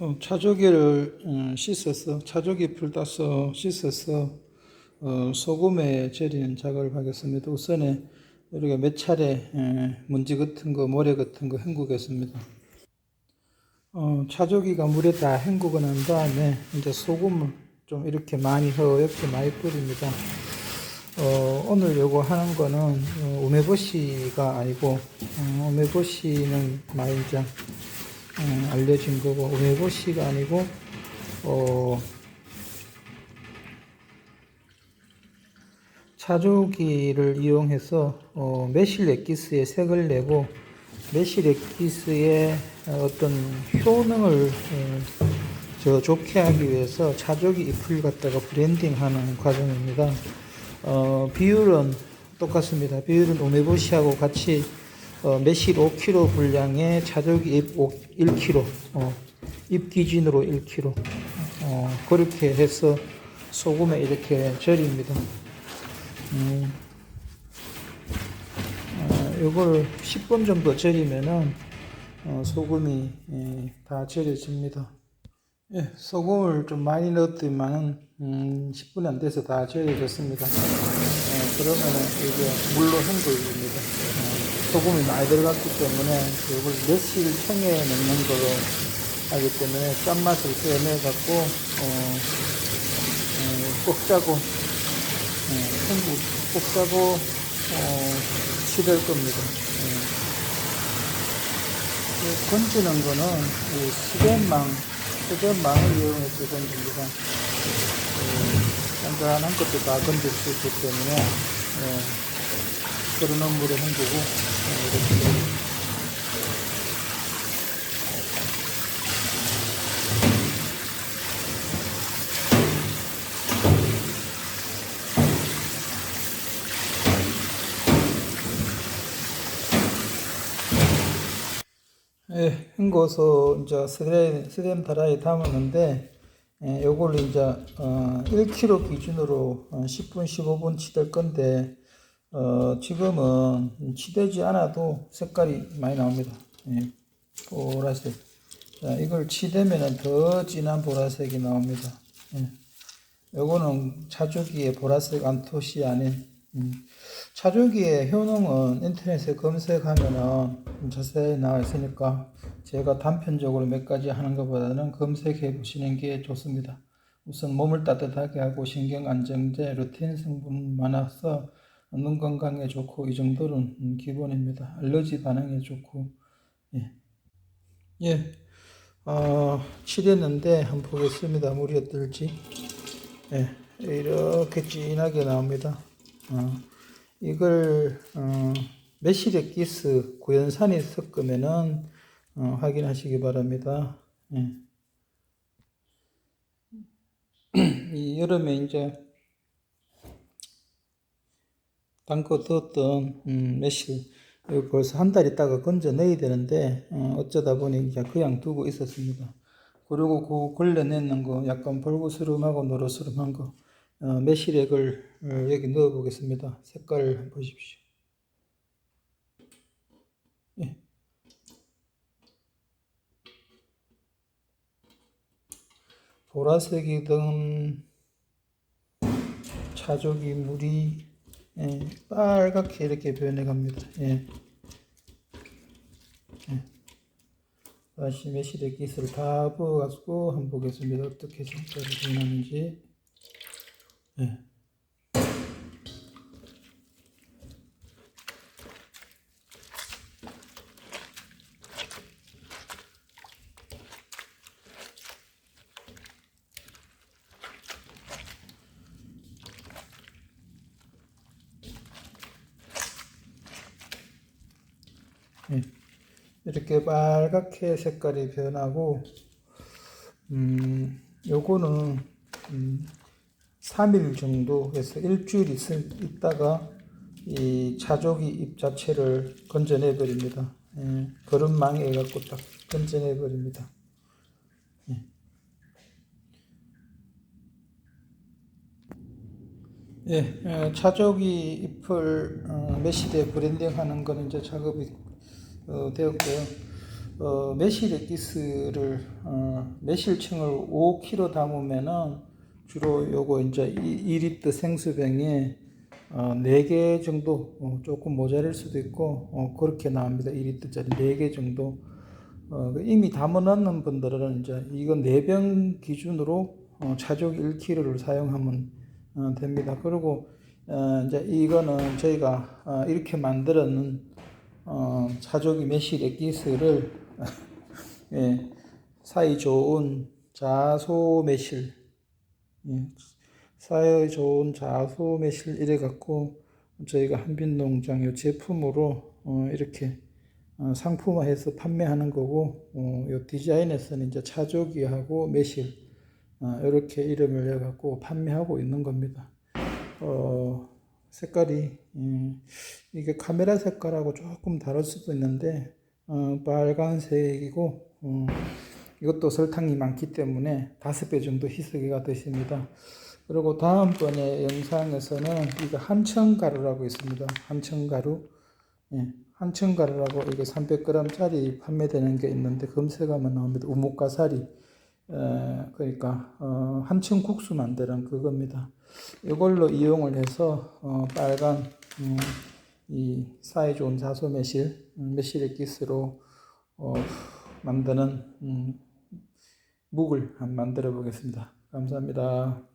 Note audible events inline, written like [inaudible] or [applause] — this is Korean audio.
어, 차조기를 음, 씻어서 차조기 풀 따서 씻어서 어, 소금에 절이는 작업을 하겠습니다. 우선에 이렇게 몇 차례 에, 먼지 같은 거 모래 같은 거 헹구겠습니다. 어, 차조기가 물에 다 헹구고 난 다음에 이제 소금을 좀 이렇게 많이 허옇게 많이 뿌립니다. 어, 오늘 요거 하는 거는 어, 우메보시가 아니고 어, 우메보시는 이제 음, 알려진 거고 우메보시가 아니고 어, 차조기를 이용해서 어, 매실 엑기스의 색을 내고 매실 엑기스의 어떤 효능을 어, 저 좋게 하기 위해서 차조기 잎을 갖다가 브랜딩하는 과정입니다. 어, 비율은 똑같습니다. 비율은 오메보시하고 같이 어, 매실 5kg 분량의 차조기 잎 1kg, 어, 잎 기준으로 1kg. 어, 그렇게 해서 소금에 이렇게 절입니다. 음, 어, 요걸 10분 정도 절이면은 어, 소금이 예, 다 절여집니다. 예, 소금을 좀 많이 넣었더니만은 음, 10분이 안 돼서 다 절여졌습니다. 예, 그러면은 이게 물로 헹궈집니다. 어, 소금이 많이 들어갔기 때문에 이걸 며칠 청에 넣는 거로 하기 때문에 짠맛을 빼내 갖고 어, 어, 꼭 짜고 어, 꼭 짜고 어, 치댈 겁니다. 예. 그 건지는 거는 이 수전망, 수전망을 이용해서 건집니다. 그 단단한 것도 다 건질 수 있기 때문에 예, 끓는 물에 헹구고 예, 이렇게 예, 헹궈서 이제 스레, 스렘 다라에 담았는데, 예, 요걸 이제, 어, 1kg 기준으로 어, 10분, 15분 치댈 건데, 어, 지금은 치대지 않아도 색깔이 많이 나옵니다. 예, 보라색. 자, 이걸 치대면은 더 진한 보라색이 나옵니다. 예. 요거는 차조기의 보라색 안토시아닌 음. 차조기의 효능은 인터넷에 검색하면은 자세히 나와 있으니까 제가 단편적으로 몇 가지 하는 것보다는 검색해 보시는 게 좋습니다. 우선 몸을 따뜻하게 하고 신경 안정제, 루틴 성분 많아서 눈 건강에 좋고 이 정도는 음, 기본입니다. 알러지 반응에 좋고 예, 예, 어, 칠했는데 한번 보겠습니다. 물이 어떨지. 예, 이렇게 진하게 나옵니다. 어, 이걸 어, 매실액 기스 구연산이 섞으면은 어, 확인하시기 바랍니다. 예. [clears throat] 이 여름에 이제 담궈 두었던 음, 매실 이거 벌써 한 달 있다가 건져 내야 되는데 어, 어쩌다 보니 이제 그냥 두고 있었습니다. 그리고 그 걸려내는 거 약간 볼구스름하고 노릇스름한 거 어, 매실액을 어, 여기 넣어 보겠습니다. 색깔을 보십시오. 예. 보라색이든 차조기 물이 예, 빨갛게 이렇게 변해 갑니다. 예. 예. 다시 매실의 기스를 다 부어가지고 한번 보겠습니다. 어떻게 색깔이 변하는지. 예. 예. 이렇게 빨갛게 색깔이 변하고, 음, 요거는, 음, 3일 정도 해서 일주일 있, 있다가 이 차조기 잎 자체를 건져내 버립니다. 예, 거름망이 해갖고 딱 건져내 버립니다. 예. 예, 어, 차조기 잎을 어, 매실에 브랜딩하는 거는 이제 작업이 어, 되었고요. 어, 매실 엑기스를 어, 매실층을 5kg 담으면은 주로 요거 이제 2리터 생수병에 어, 4개 정도 어, 조금 모자랄 수도 있고 어, 그렇게 나옵니다. 2리터짜리 4개 정도 어, 그 이미 담아놓는 분들은 이제 이거 4병 기준으로 어, 차족 1kg를 사용하면 어, 됩니다. 그리고 어, 이제 이거는 저희가 어, 이렇게 어, 차족이 매실 엑기스를 예, 사이 좋은 자소 매실 예, 사이 좋은 자소 매실 이래 갖고 저희가 한빛농장 요 제품으로 어, 이렇게 어, 상품화해서 판매하는 거고 어, 요 디자인에서는 이제 차조기하고 매실 어, 이렇게 이름을 내 갖고 판매하고 있는 겁니다. 어, 색깔이 음, 이게 카메라 색깔하고 조금 다를 수도 있는데 어, 빨간색이고 어, 이것도 설탕이 많기 때문에 다섯 배 정도 희석이가 되십니다. 그리고 다음번에 영상에서는 이거 한천가루라고 있습니다. 한천가루 예, 한천가루라고 이게 300g짜리 판매되는 게 있는데 검색하면 나옵니다. 우뭇가사리 에, 그러니까 어, 한층 국수 만드는 그겁니다. 이걸로 이용을 해서 어, 빨간 음, 이 사이 좋은 자소 매실 음, 매실의 기스로 어, 만드는 음, 묵을 한번 만들어 보겠습니다. 감사합니다.